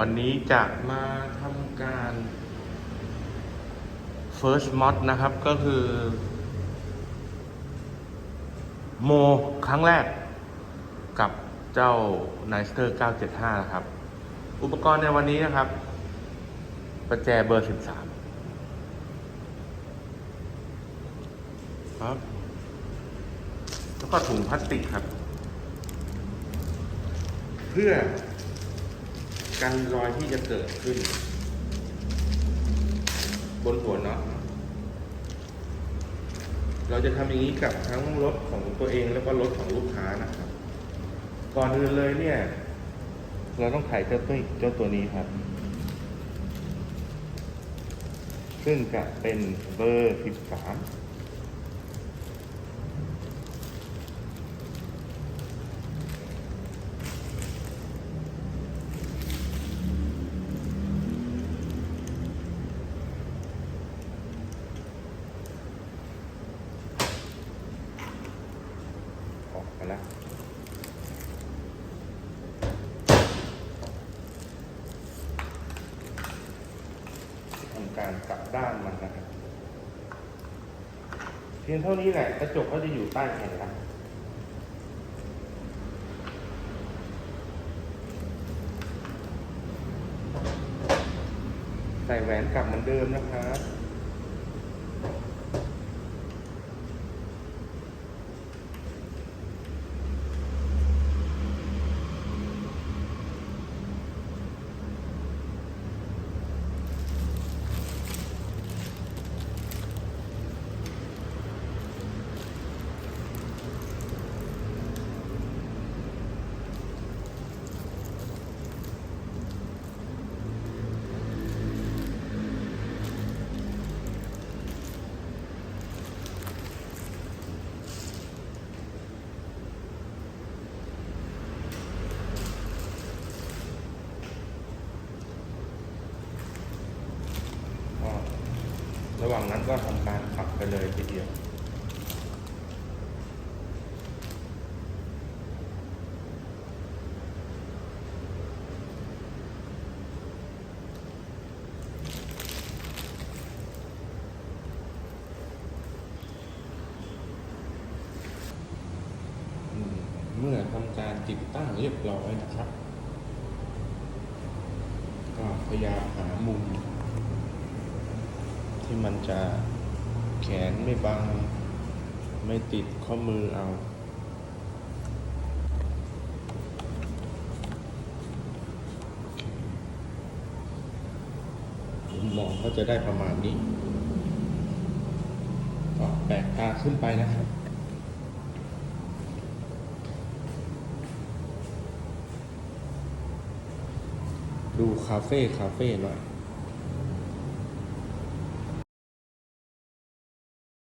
วันนี้จะมาทำการ first mod นะครับก็คือ โมครั้งแรก กับเจ้า n i s t e r 975 นะครับ อุปกรณ์ในวันนี้นะครับ ประแจเบอร์ 13 ครับ แล้วก็ถุงพลาสติกครับ เพื่อ กันรอยที่จะเกิดขึ้น บนหัวเนาะเราจะทำอย่างนี้กับทั้งรถของตัวเองแล้วก็รถของลูกค้านะครับ ก่อนอื่นเลยเนี่ย เราต้องไขเจ้าตัวเจ้าตัวนี้ครับ ซึ่งจะเป็นเบอร์ 13 มาแล้วทำการกลับด้านมันนะครับเพียงเท่านี้แหละกระจกก็จะอยู่ใต้แผ่นหลังใส่แหวนกลับเหมือนเดิมนะครับ ก็ ระหว่างนั้นก็ทำการขับไปเลยทีเดียวเมื่อทำการติดตั้งเรียบร้อยนะครับ ก็พยายามหามุม ที่มันจะแขนไม่บังไม่ติดข้อมือเอามุมมองก็จะได้ประมาณนี้ก็แบกตาขึ้นไปนะครับดูคาเฟ่คาเฟ่หน่อย